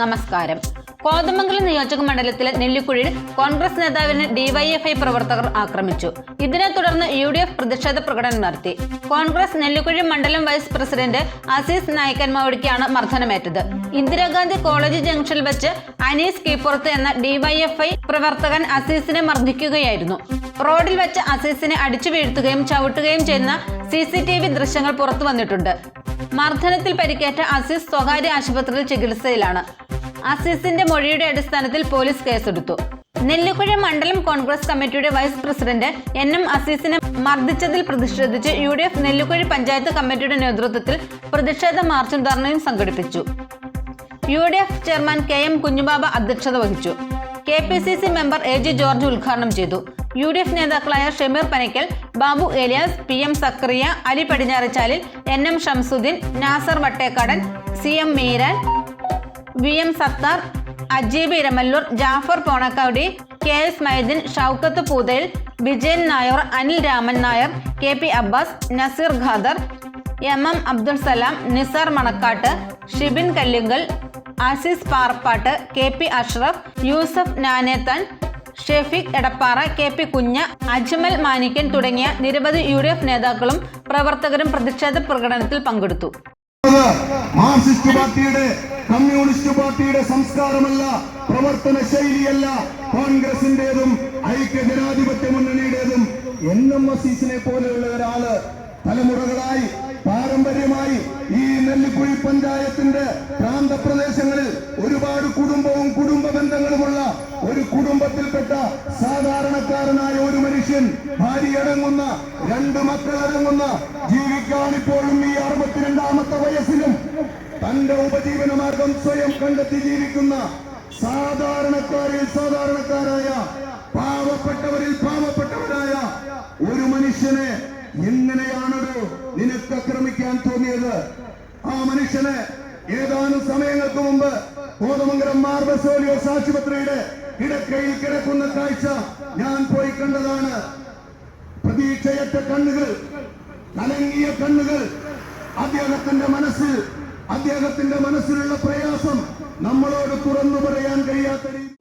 നമസ്കാരം. കോതമംഗലം നിയോജക മണ്ഡലത്തിലെ നെല്ലിക്കുഴിയിൽ കോൺഗ്രസ് നേതാവിനെ ഡിവൈഎഫ്ഐ പ്രവർത്തകർ ആക്രമിച്ചു. ഇതിനെ തുടർന്ന് യു ഡി എഫ് പ്രതിഷേധ പ്രകടനം നടത്തി. കോൺഗ്രസ് നെല്ലിക്കുഴി മണ്ഡലം വൈസ് പ്രസിഡന്റ് അസീസ് നായ്ക്കന്മാവടിക്കാണ് മർദ്ദനമേറ്റത്. ഇന്ദിരാഗാന്ധി കോളേജ് ജംഗ്ഷനിൽ വെച്ച് അനീസ് കീപ്പുറത്ത് എന്ന ഡിവൈഎഫ്ഐ പ്രവർത്തകൻ അസീസിനെ മർദ്ദിക്കുകയായിരുന്നു. റോഡിൽ വെച്ച് അസീസിനെ അടിച്ചു വീഴ്ത്തുകയും ചവിട്ടുകയും ചെയ്യുന്ന സി സി ടി വി ദൃശ്യങ്ങൾ പുറത്തു വന്നിട്ടുണ്ട് മർദ്ദനത്തിൽ പരിക്കേറ്റ അസീസ് സ്വകാര്യ ആശുപത്രിയിൽ ചികിത്സയിലാണ്. അസീസിന്റെ മൊഴിയുടെ അടിസ്ഥാനത്തിൽ പോലീസ് കേസെടുത്തു. നെല്ലിക്കുഴ മണ്ഡലം കോൺഗ്രസ് കമ്മിറ്റിയുടെ വൈസ് പ്രസിഡന്റ് എൻ എം അസീസിനെ മർദ്ദിച്ചതിൽ പ്രതിഷേധിച്ച് U D F Nellikuzhi panchayat കമ്മിറ്റിയുടെ നേതൃത്വത്തിൽ പ്രതിഷേധ മാർച്ചും ധർണയും സംഘടിപ്പിച്ചു. U D F chairman K M Kunjubava അധ്യക്ഷത വഹിച്ചു. K P C C member A G George ഉദ്ഘാടനം ചെയ്തു. യു ഡി എഫ് നേതാക്കളായ Shameer Panickal Babu Elias P M Sakariya Ali Padinjarachalil N M Shamsuddin Nasar Vattekkadan C M Meeran V M Sathar Ajeeb Iramalloor Jafar Ponakkavadi K S Maideen Shoukath Poothayil Vijayan Nair Anil Raman Nair K P Abbas Naseer Khader M M Abdul Salam Nisar Manakkattu Shibin Kallungal Azeez Parappattu K P Ashraf Yusuf Nanethan Shafeeq Edappara K P Kunja Ajmal Manikkan തുടങ്ങിയ നിരവധി U നേതാക്കളും പ്രവർത്തകരും പ്രതിഷേധ പ്രകടനത്തിൽ പങ്കെടുത്തു. Marxist പാർട്ടിയുടെ communist പാർട്ടിയുടെ സംസ്കാരമല്ല പ്രവർത്തന ശൈലിയല്ല കോൺഗ്രസിന്റേതും ഐക്യ ജനാധിപത്യ മുന്നണിയുടേതും. എൻ എം അസീസിനെ പോലെയുള്ള ഒരാൾ തലമുറകളായി പാരമ്പര്യമായി ഈ നെല്ലിക്കുഴി പഞ്ചായത്തിന്റെ പ്രാന്തപ്രദേശങ്ങളിൽ ഒരുപാട് കുടുംബവും കുടുംബ ബന്ധങ്ങളുമുള്ള ഒരു കുടുംബത്തിൽപ്പെട്ട സാധാരണക്കാരനായ ഒരു മനുഷ്യൻ ഭാര്യ അടങ്ങുന്ന രണ്ട് മക്കൾ അടങ്ങുന്ന ജീവിക്കാൻ ഇപ്പോഴും ഈ അറുപത്തിരണ്ടാമത്തെ വയസ്സിലും തന്റെ ഉപജീവന മാർഗം സ്വയം കണ്ടെത്തി ജീവിക്കുന്ന സാധാരണക്കാരിൽ സാധാരണക്കാരായ പാവപ്പെട്ടവരിൽ പാവപ്പെട്ടവരായ ഒരു മനുഷ്യനെ എങ്ങനെയാണൊരു നിനക്ക് ആക്രമിക്കാൻ തോന്നിയത്? ആ മനുഷ്യനെ ഏതാനും സമയങ്ങൾക്ക് മുമ്പ് കോതമംഗലം മാർബസോലിയോസ് ആശുപത്രിയുടെ കിടക്കയിൽ കിടക്കുന്ന കാഴ്ച ഞാൻ പോയി കണ്ടതാണ്. പ്രതീക്ഷയറ്റ കണ്ണുകൾ കലങ്ങിയ കണ്ണുകൾ അദ്ദേഹത്തിന്റെ മനസ്സിൽ അദ്ദേഹത്തിന്റെ മനസ്സിലുള്ള പ്രയാസം നമ്മളോട് തുറന്നു പറയാൻ കഴിയാത്ത